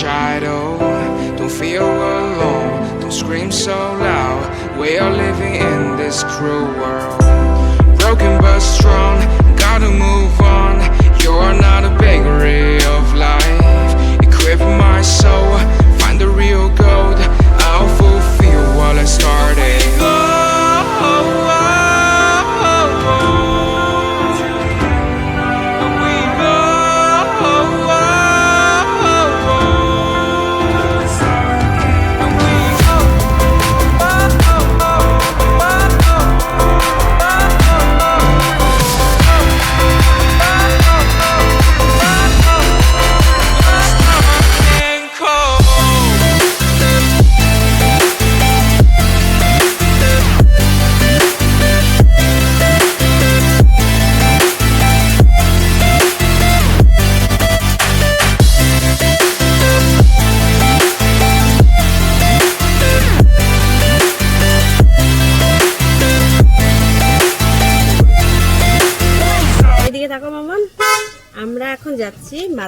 shadow. Don't feel alone, don't scream so loud. We are living in this cruel world. Broken but strong, gotta move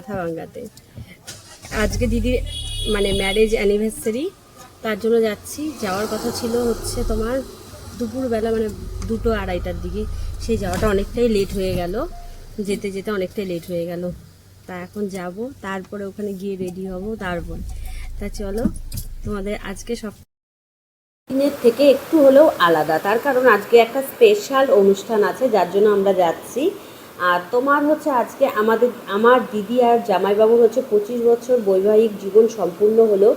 যাচ্ছি মাথা ভাঙ্গাতে আজকে দিদির মানে marriage anniversary তার জন্য যাচ্ছি। যাওয়ার কথা ছিল হচ্ছে তোমার দুপুরবেলা মানে দুটো আড়াইটার দিকে। সেই যাওয়াটা অনেকটাই লেট হয়ে গেল। যেতে যেতে অনেকটাই লেট হয়ে গেল। তা এখন যাব। তারপরে ওখানে গিয়ে রেডি হব তারপর তা চলো, তোমাদের আজকে সব দিনের থেকে একটু হলেও আলাদা। তার কারণ আজকে একটা স্পেশাল অনুষ্ঠান আছে, যার জন্য আমরা যাচ্ছি। আর তোমার হচ্ছে আজকে আমাদের, আমার দিদি আর জামাইবাবুর হচ্ছে পঁচিশ বছর বৈবাহিক জীবন সম্পূর্ণ হলো।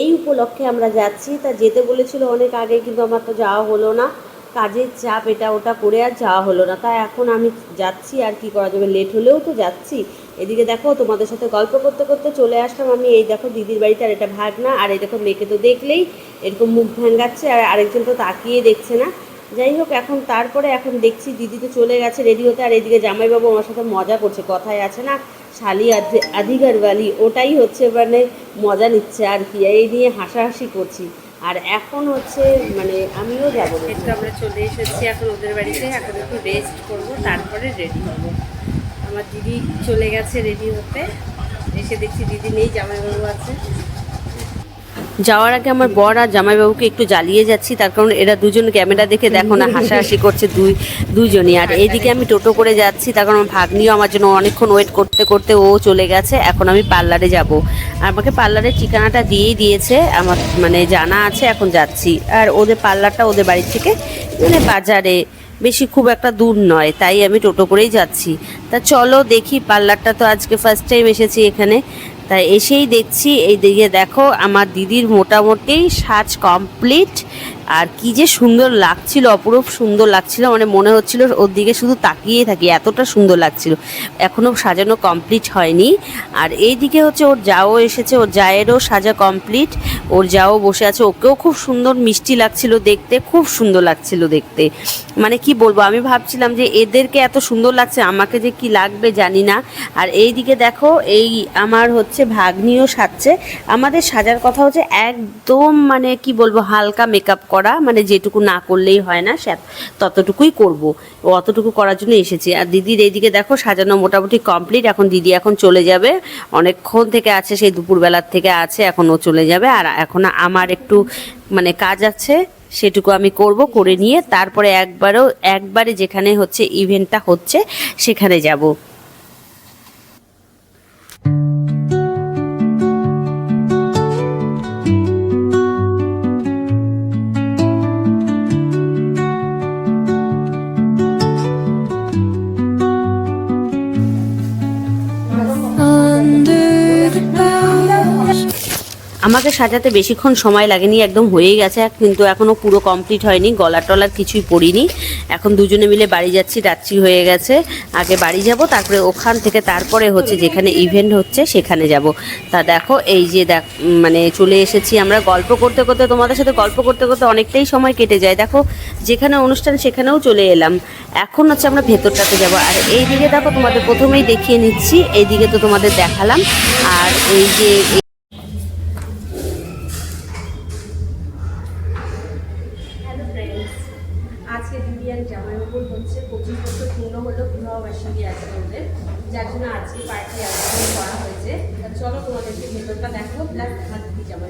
এই উপলক্ষে আমরা যাচ্ছি। তা যেতে বলেছিল অনেক আগে, কিন্তু আমার তো যাওয়া হলো না। কাজের চাপ এটা ওটা করে আর যাওয়া হলো না। তাই এখন আমি যাচ্ছি আর কি করা যাবে। লেট হলেও তো যাচ্ছি। এদিকে দেখো, তোমাদের সাথে গল্প করতে করতে চলে আসলাম আমি। এই দেখো দিদির বাড়িতে আর এটা ভাগ না আর এই দেখো মেয়েকে তো দেখলেই এরকম মুখ ভ্যাঙ্গাচ্ছে আর আরেকজন তো তাকিয়ে দেখছে না। যাই হোক, এখন তারপরে এখন দেখছি দিদি তো চলে গেছে রেডি হতে আর এদিকে জামাইবাবু আমার সাথে মজা করছে। কথায় আছে না, শালি আধি- আধিকার বালি, ওটাই হচ্ছে মানে মজা নিচ্ছে আর কি, এই নিয়ে হাসাহাসি করছি। আর এখন হচ্ছে মানে আমিও যাব। একটু আমরা চলে এসেছি এখন ওদের বাড়িতে, এখন একটু রেস্ট করব, তারপরে রেডি হব। আমার দিদি চলে গেছে রেডি হতে, এসে দেখছি দিদি নেই, জামাইবাবু আছে। যাওয়ার আগে আমার বর আর জামাইবাবুকে একটু জ্বালিয়ে যাচ্ছি, তার কারণ এরা দুজন ক্যামেরা দেখে দেখো না, হাসাহাসি করছে দুই, দুইজনই। আর এইদিকে আমি টোটো করে যাচ্ছি, তার কারণ ভাগ্নিও আমার জন্য অনেকক্ষণ ওয়েট করতে করতে ও চলে গেছে, এখন আমি পার্লারে যাব। আর আমাকে পার্লারের ঠিকানাটা দিয়েই দিয়েছে, আমার মানে জানা আছে, এখন যাচ্ছি। আর ওদের পার্লারটা ওদের বাড়ি থেকে মানে বাজারে, বেশি খুব একটা দূর নয়, তাই আমি টোটো করেই যাচ্ছি। তা চলো দেখি, পার্লারটা তো আজকে ফার্স্ট টাইম এসেছি এখানে। তাই এসেই দেখছি এই দিকে দেখো আমার দিদির মোটামুটি সাজ কমপ্লিট আর কি যে সুন্দর লাগছিল, অপরূপ সুন্দর লাগছিল মানে মনে হচ্ছিল ওর দিকে শুধু তাকিয়ে থাকি, এতটা সুন্দর লাগছিল। এখনও সাজানো কমপ্লিট হয়নি। আর এই দিকে হচ্ছে ওর যাও এসেছে, ওর জায়েরও সাজা কমপ্লিট ওর যাও বসে আছে, ওকেও খুব সুন্দর মিষ্টি লাগছিল দেখতে, খুব সুন্দর লাগছিল দেখতে। মানে কি বলব, আমি ভাবছিলাম যে এদেরকে এত সুন্দর লাগছে, আমাকে যে কি লাগবে জানি না। আর এই দিকে দেখো, এই আমার হচ্ছে ভাগ্নিও সাজছে। আমাদের সাজার কথা হচ্ছে একদম মানে কি বলব, হালকা মেকআপ করা মানে যেটুকু না করলেই হয় না, সে ততটুকুই করব। অতটুকু করার জন্য এসেছি। আর দিদির এইদিকে দেখো, সাজানো মোটামুটি কমপ্লিট এখন দিদি এখন চলে যাবে। অনেকক্ষণ থেকে আছে, সেই দুপুরবেলার থেকে আছে, এখন ও চলে যাবে। আর এখন আমার একটু মানে কাজ আছে, সেটুকু আমি করব, করে নিয়ে তারপরে একবারও, একবারে যেখানে হচ্ছে ইভেন্টটা হচ্ছে, সেখানে যাব। আমাকে সাজাতে বেশিক্ষণ সময় লাগেনি, একদম হয়েই গেছে, কিন্তু এখনও পুরো কমপ্লিট হয়নি, গলা টলার কিছুই পড়িনি। এখন দুজনে মিলে বাড়ি যাচ্ছি, রাত্রি হয়ে গেছে, আগে বাড়ি যাব, তারপরে ওখান থেকে তারপরে হচ্ছে যেখানে ইভেন্ট হচ্ছে, সেখানে যাব। তা দেখো, এই যে দেখ মানে চলে এসেছি আমরা। গল্প করতে করতে, তোমাদের সাথে গল্প করতে করতে অনেকটাই সময় কেটে যায়। দেখো, যেখানে অনুষ্ঠান সেখানেও চলে এলাম। এখন হচ্ছে আমরা ভেতরটাতে যাব। আর এই দিকে দেখো, তোমাদের প্রথমেই দেখিয়ে নিচ্ছি, এইদিকে তো তোমাদের দেখালাম। আর এই যে আজকে পার্টি আয়োজন করা হয়েছে। চলো তোমাদেরকে ভেতরটা দেখো প্লাস যাব।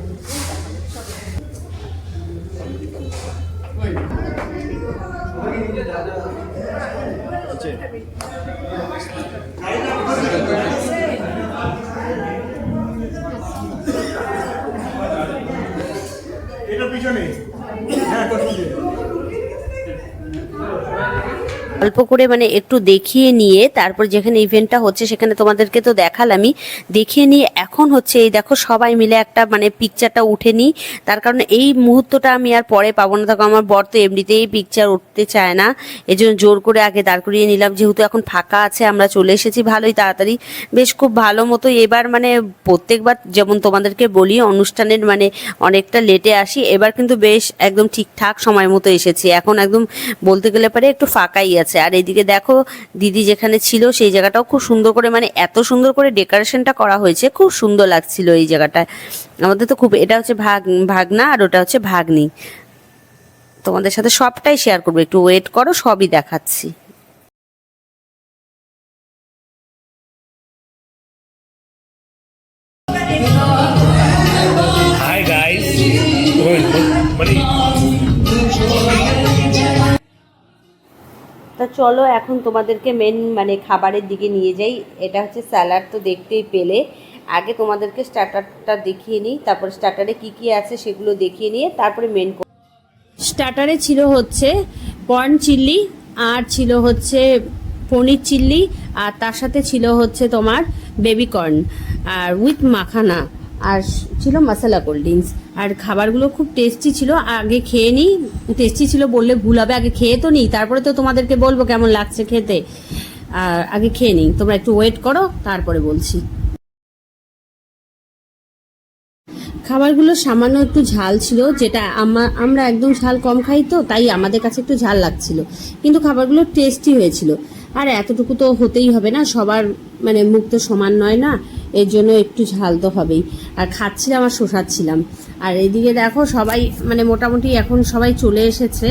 এটা পিছনে। হ্যাঁ কসম অল্প করে মানে একটু দেখিয়ে নিয়ে তারপর যেখানে ইভেন্টটা হচ্ছে সেখানে তোমাদেরকে তো দেখালামই। দেখিয়ে নিয়ে এখন হচ্ছে এই দেখো সবাই মিলে একটা মানে পিকচারটা উঠে নিই। তার কারণে এই মুহূর্তটা আমি আর পরে পাবো না। তখন আমার বর তো এমনিতেই পিকচার উঠতে চায় না। এই জন্য জোর করে আগে দাঁড় করিয়ে নিলাম। যেহেতু এখন ফাঁকা আছে, আমরা চলে এসেছি ভালোই তাড়াতাড়ি। বেশ খুব ভালো মতো এবার মানে প্রত্যেকবার যেমন তোমাদেরকে বলি, অনুষ্ঠানের মানে অনেকটা লেটে আসি। এবার কিন্তু বেশ একদম ঠিকঠাক সময় মতো এসেছি। এখন একদম বলতে গেলে পারে একটু ফাঁকাই আছে আর এইদিকে দেখো, দিদি যেখানে ছিল সেই জায়গাটাও খুব সুন্দর করে মানে এত সুন্দর করে ডেকোরেশনটা করা হয়েছে, খুব সুন্দর লাগছিল এই জায়গাটায়। আমাদের তো খুব, এটা হচ্ছে ভাগ, ভাগনা আর ওটা হচ্ছে ভাগ্নি। তোমাদের সাথে সবটাই শেয়ার করব, একটু ওয়েট করো, সবই দেখাচ্ছি। তা চলো এখন তোমাদেরকে মেন মানে খাবারের দিকে নিয়ে যাই। এটা হচ্ছে স্যালাড তো দেখতেই পেলে। আগে তোমাদেরকে স্টার্টারটা দেখিয়ে নিই, তারপর স্টার্টারে কি কি আছে সেগুলো দেখিয়ে নিয়ে তারপরে মেন স্টার্টারে ছিল হচ্ছে কর্ন চিল্লি আর ছিল হচ্ছে পনির চিল্লি আর তার সাথে ছিল হচ্ছে তোমার বেবি কর্ন আর উইথ মাখানা আর ছিল মশলা কোল্ড ড্রিঙ্কস আর খাবারগুলো খুব টেস্টি ছিল, আগে খেয়ে নিই। টেস্টি ছিল বললে ভুল হবে, আগে খেয়ে তো নিই, তারপরে তো তোমাদেরকে বলব কেমন লাগছে খেতে। আর আগে খেয়ে নিই, তোমরা একটু ওয়েট করো, তারপরে বলছি। খাবারগুলো সামান্য একটু ঝাল ছিল, যেটা আমরা একদম ঝাল কম খাই তো, তাই আমাদের কাছে একটু ঝাল লাগছিল। কিন্তু খাবারগুলো টেস্টি হয়েছিল। আর এতটুকু তো হতেই হবে না, সবার মানে মুখ তো সমান নয় না, এর জন্য একটু ঝাল তো হবেই। আর খাচ্ছিলাম আর শোষাচ্ছিলাম। আর এদিকে দেখো সবাই মানে মোটামুটি এখন সবাই চলে এসেছে।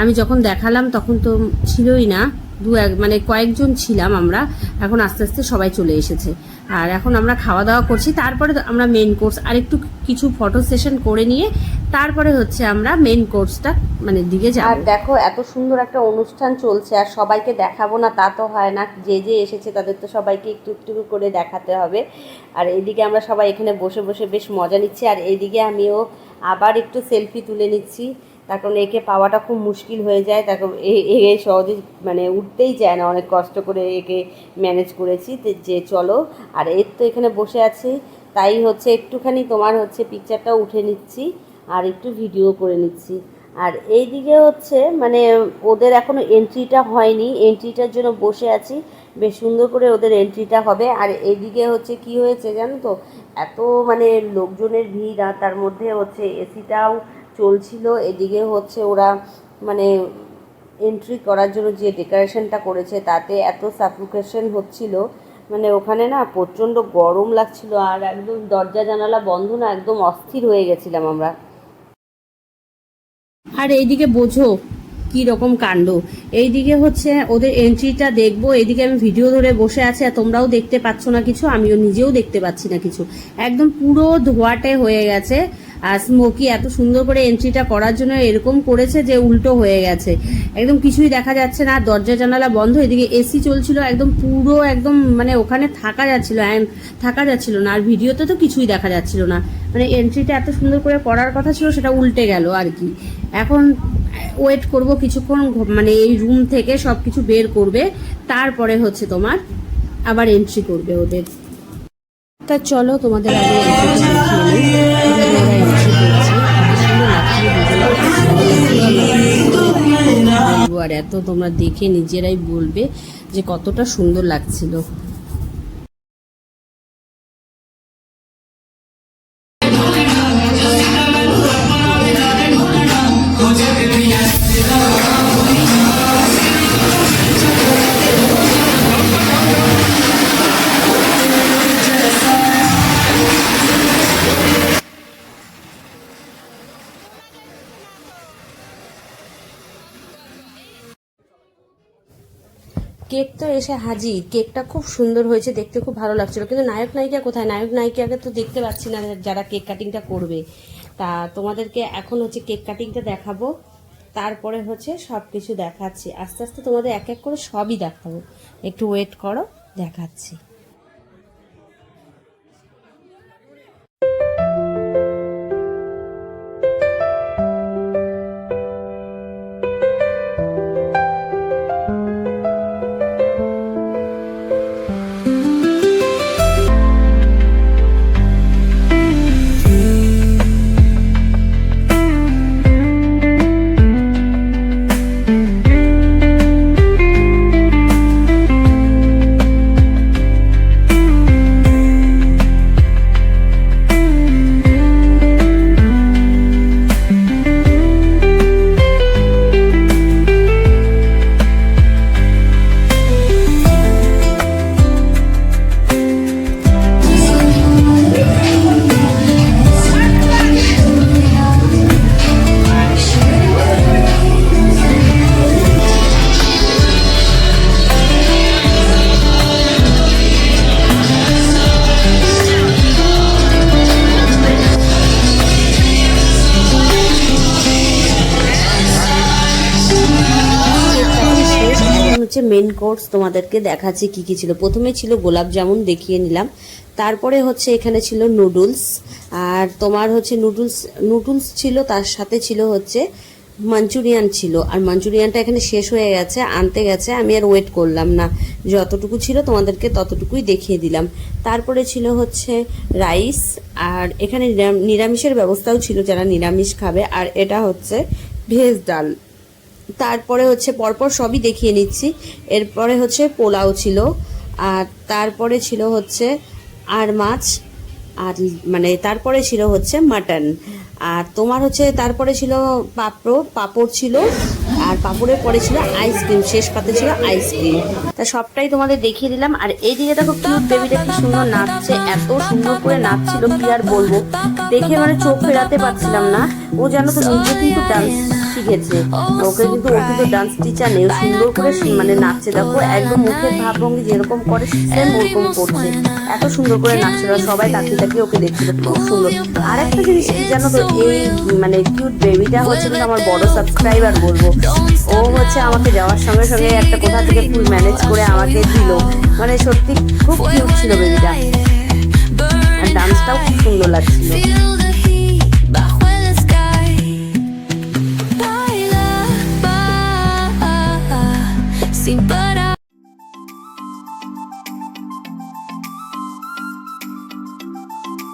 আমি যখন দেখালাম তখন তো ছিলই না, দু এক মানে কয়েকজন ছিলাম আমরা, এখন আস্তে আস্তে সবাই চলে এসেছে। আর এখন আমরা খাওয়া দাওয়া করছি। তারপরে আমরা মেন কোর্স আর একটু কিছু ফটো সেশন করে নিয়ে তারপরে হচ্ছে আমরা মেন কোর্সটা মানে দিকে আর দেখো, এত সুন্দর একটা অনুষ্ঠান চলছে, আর সবাইকে দেখাবো না, তা তো হয় না। যে যে এসেছে, তাদের তো সবাইকে একটু একটু করে দেখাতে হবে। আর এইদিকে আমরা সবাই এখানে বসে বসে বেশ মজা নিচ্ছি, আর এইদিকে আমিও আবার একটু সেলফি তুলে নিচ্ছি। তার কারণ একে পাওয়াটা খুব মুশকিল হয়ে যায় কারণ এ- সহজে মানে উঠতেই চায় না, অনেক কষ্ট করে একে ম্যানেজ করেছি যে চলো। আর এর তো এখানে বসে আছে, তাই হচ্ছে একটুখানি তোমার হচ্ছে পিকচারটা উঠে নিচ্ছি আর একটু ভিডিও করে নিচ্ছি। আর এই দিকে হচ্ছে মানে ওদের এখনও এন্ট্রিটা হয়নি এন্ট্রিটার জন্য বসে আছি, বেশ সুন্দর করে ওদের এন্ট্রিটা হবে। আর এইদিকে হচ্ছে কি হয়েছে জানো তো, এত মানে লোকজনের ভিড় আর তার মধ্যে হচ্ছে এসিটাও চলছিল, এদিকে হচ্ছে ওরা মানে এন্ট্রি করার জন্য যে ডেকোরেশনটা করেছে তাতে এত সাফোকেশন হচ্ছিল। মানে ওখানে না প্রচণ্ড গরম লাগছিল আর একদম দরজা জানালা বন্ধ না, একদম অস্থির হয়ে গেছিলাম আমরা। আর এইদিকে বোঝো কি রকম কাণ্ড। এইদিকে হচ্ছে ওদের এন্ট্রিটা দেখব, এইদিকে আমি ভিডিও ধরে বসে আছি আর তোমরাও দেখতে পাচ্ছ না কিছু, আমিও নিজেও দেখতে পাচ্ছি না কিছু। একদম পুরো ধোয়াটে হয়ে গেছে। আর স্মোকি এত সুন্দর করে এন্ট্রিটা করার জন্য এরকম করেছে যে উল্টো হয়ে গেছে। একদম কিছুই দেখা যাচ্ছে না, দরজা, জানালা বন্ধ, এদিকে এসি চলছিল, একদম পুরো একদম মানে ওখানে থাকা যাচ্ছিল থাকা যাচ্ছিল না, আর ভিডিওতে তো কিছুই দেখা যাচ্ছিল না। মানে এন্ট্রিটা এত সুন্দর করে করার কথা ছিল, সেটা উল্টে গেল আর কি। এখন ওয়েট করব কিছুক্ষণ মানে এই রুম থেকে সব কিছু বের করবে, তারপরে হচ্ছে তোমার আবার এন্ট্রি করবে ওদের। তা চলো তোমাদের আগে আর এত তোমরা দেখে নিজেরাই বলবে যে কতটা সুন্দর লাগছিল। কেক তো এসে হাজির। কেকটা খুব সুন্দর হয়েছে, দেখতে খুব ভালো লাগছিল। কিন্তু নায়ক নায়িকা কোথায়? নায়ক নায়িকাকে তো দেখতে পাচ্ছি না যারা কেক কাটিংটা করবে। তা তোমাদেরকে এখন হচ্ছে কেক কাটিংটা দেখাবো। তারপরে হচ্ছে সব কিছু দেখাচ্ছি। আস্তে আস্তে তোমাদের এক এক করে সবই দেখাবো। একটু ওয়েট করো, দেখাচ্ছি। মেন কোর্স তোমাদেরকে দেখাচ্ছি কি কি ছিল। প্রথমে ছিল গোলাপ জামুন, দেখিয়ে নিলাম। তারপরে হচ্ছে এখানে ছিল নুডলস আর তোমার হচ্ছে নুডলস নুডলস ছিল, তার সাথে ছিল হচ্ছে মাঞ্চুরিয়ান ছিল। আর মাঞ্চুরিয়ানটা এখানে শেষ হয়ে গেছে, আনতে গেছে, আমি আর ওয়েট করলাম না। যতটুকু ছিল তোমাদেরকে ততটুকুই দেখিয়ে দিলাম। তারপরে ছিল হচ্ছে রাইস আর এখানে নিরামিষের ব্যবস্থাও ছিল যারা নিরামিষ খাবে, আর এটা হচ্ছে ভেজ ডাল। তারপরে হচ্ছে পরপর সবই দেখিয়ে নিচ্ছি। এরপরে হচ্ছে পোলাও ছিল, আর তারপরে ছিল হচ্ছে আর মাছ, আর মানে তারপরে ছিল হচ্ছে মাটন। আর তোমার হচ্ছে তারপরে ছিল পাপড় পাপড় ছিল, আর পাপড়ের পরে ছিল আইসক্রিম শেষ পাতে ছিল আইসক্রিম তা সবটাই তোমাদের দেখিয়ে দিলাম, আর এইদিকে দেখো কিউট বেবিটা কি সুন্দর নাচছে, এত সুন্দর করে নাচছিল, কি আর বলব? দেখে মানে চোখ ফেরাতে পারছিলাম না। ও জানো তো নিজে কিন্তু ডান্স শিখেছে। ওকে কিন্তু ও কিন্তু ডান্স টিচার নেই। সুন্দর করে মানে নাচছে। দেখো একদম মুখের ভাবভঙ্গি যেরকম করে সেম ওরকম করছে। এত সুন্দর করে নাচছিল আর সবাই তাকিয়ে তাকিয়ে ওকে দেখছিল খুব সুন্দর। আর একটা জিনিস কি জানো তো? এই মানে কিউট বেবিটা হচ্ছে কিন্তু আমার বড় সাবস্ক্রাইবার বলব। ও হচ্ছে আমাকে যাওয়ার সঙ্গে সঙ্গে একটা কোথা থেকে ফুল ম্যানেজ করে আমাকে দিল। মানে সত্যি খুব কিউট ছিল বেবিটা আর ডান্সটাও খুব সুন্দর লাগছিল। Sin parar.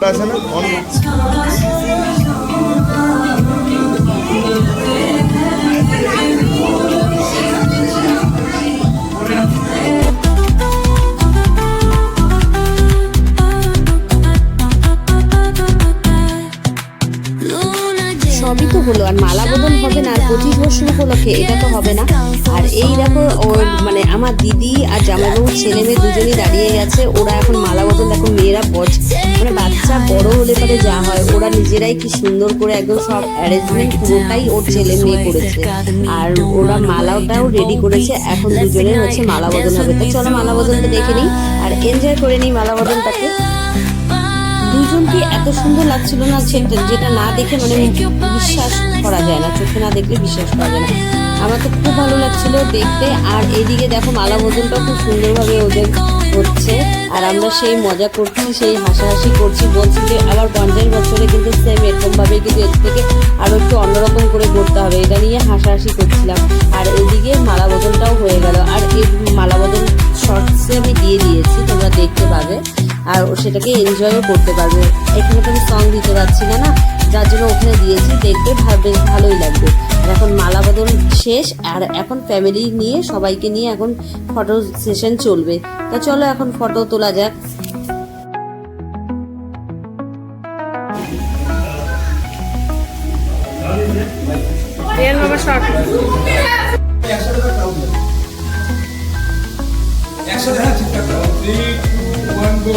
আছে না অন উপলক্ষে এটা তো হবে না। আর এই দেখো, ওর মানে আমার দিদি আর জামাইবাবুর ছেলে মেয়ে দুজনেই দাঁড়িয়ে গেছে ওরা এখন মালা বদল, দেখো মেয়েরা বজ মানে বাচ্চা বড় হলে পরে যা হয়, ওরা নিজেরাই কি সুন্দর করে একদম সব অ্যারেঞ্জমেন্ট পুরোটাই ওর ছেলে মেয়ে করেছে। আর ওরা মালাটাও রেডি করেছে। এখন দুজনের হচ্ছে মালা বদল হবে। তো চলো মালা বদলটা দেখে নিই। আর এনজয় করে নিই মালা বদলটাকে। দুজনকে এত সুন্দর লাগছিল না যেটা না দেখে মানে বিশ্বাস করা যায় না, চোখে না দেখলে বিশ্বাস করা যায় না। আমার তো খুব ভালো লাগছিল দেখতে। আর এইদিকে দেখো মালা বদলটা খুব সুন্দরভাবে ওদের হচ্ছে। আর আমরা সেই মজা করছি, সেই হাসাহাসি করছি, বলছি যে আবার পঞ্চাশ বছরে কিন্তু সেম এরকমভাবে কিন্তু এর থেকে আরও একটু অন্যরকম করে করতে হবে। এটা নিয়ে হাসাহাসি করছিলাম। আর এদিকে মালা বদলটাও হয়ে গেল। আর এই মালা বদল শর্টসে আমি দিয়ে দিয়েছি, তোমরা দেখতে পাবে। আর ও সেটাকে এনজয়ও করতে পারবে। এখানে তো আমি সং দিতে পারছি না না যার জন্য ওখানে দিয়েছি দেখতে বেশ ভালোই লাগবে। আর এখন মালা বদল শেষ আর এখন ফ্যামিলি নিয়ে সবাইকে নিয়ে এখন ফটো সেশন চলবে। তা চলো এখন ফটো তোলা যাক। Riyan one go.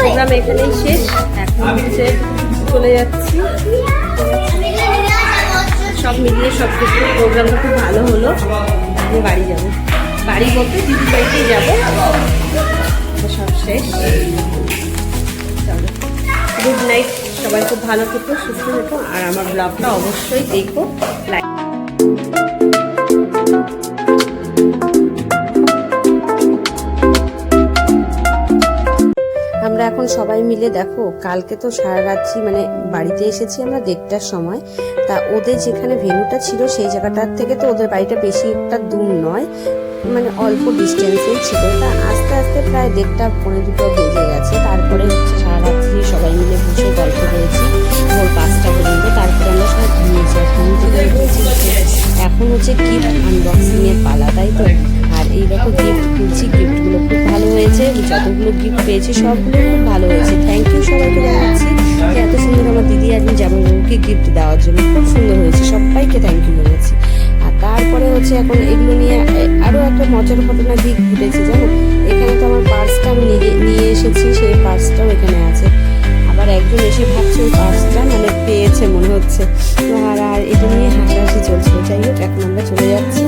প্রোগ্রাম এখানেই শেষ। এখন হচ্ছে চলে যাচ্ছি। সব মিলিয়ে সব কিছু প্রোগ্রামটা খুব ভালো হলো। আমি বাড়ি যাব। বাড়ি বলতে দিদি বাড়িতেই যাব। সব শেষ। গুড নাইট সবাই খুব ভালো থেকো, সুস্থ থেকো, আর আমার ব্লগটা অবশ্যই দেখো। লাইক আমরা এখন সবাই মিলে দেখো, কালকে তো সারা রাত্রি মানে বাড়িতে এসেছি আমরা দেড়টার সময়। তা ওদের যেখানে ভেনুটা ছিল সেই জায়গাটার থেকে তো ওদের বাড়িটা বেশি একটা দূর নয়। মানে অল্প ডিস্টেন্সেই ছিল। তা আস্তে আস্তে প্রায় দেড়টা পৌনে দুটো বেজে গেছে। তারপরে হচ্ছে সারা রাত্রি সবাই মিলে বসে গল্প করেছি। ভোর পাঁচটা পর্যন্ত। তারপরে আমরা সবাই ঘুমিয়েছি আর ঘুম থেকে এখন হচ্ছে গিফট আনবক্সিং এর পালা, তাই তো? আর এই দেখো গিফট খুলছি। গিফটগুলো খুব ভালো হয়েছে। যতগুলো গিফট পেয়েছি, সবগুলো খুব ভালো হয়েছে। থ্যাংক ইউ সবাইকে জানাচ্ছি এত সুন্দর আমার দিদি আজকে জামাইবাবুকে গিফট দেওয়ার জন্য। খুব সুন্দর হয়েছে। সবাইকে থ্যাংক ইউ আর তারপরে হচ্ছে এখন এগুলো নিয়ে আরও একটা মজার ঘটনা দিক ঘটেছে, জানো? এখানে তো আমার পার্সটা আমি নিয়ে নিয়ে এসেছি, সেই পার্সটাও এখানে আছে। আবার একজন এসে ভাবছে ওই পার্সটা মানে পেয়েছে মনে হচ্ছে। আর আর এটা নিয়ে হাসাহাসি চলছে যাই হোক, এখন আমরা চলে যাচ্ছি।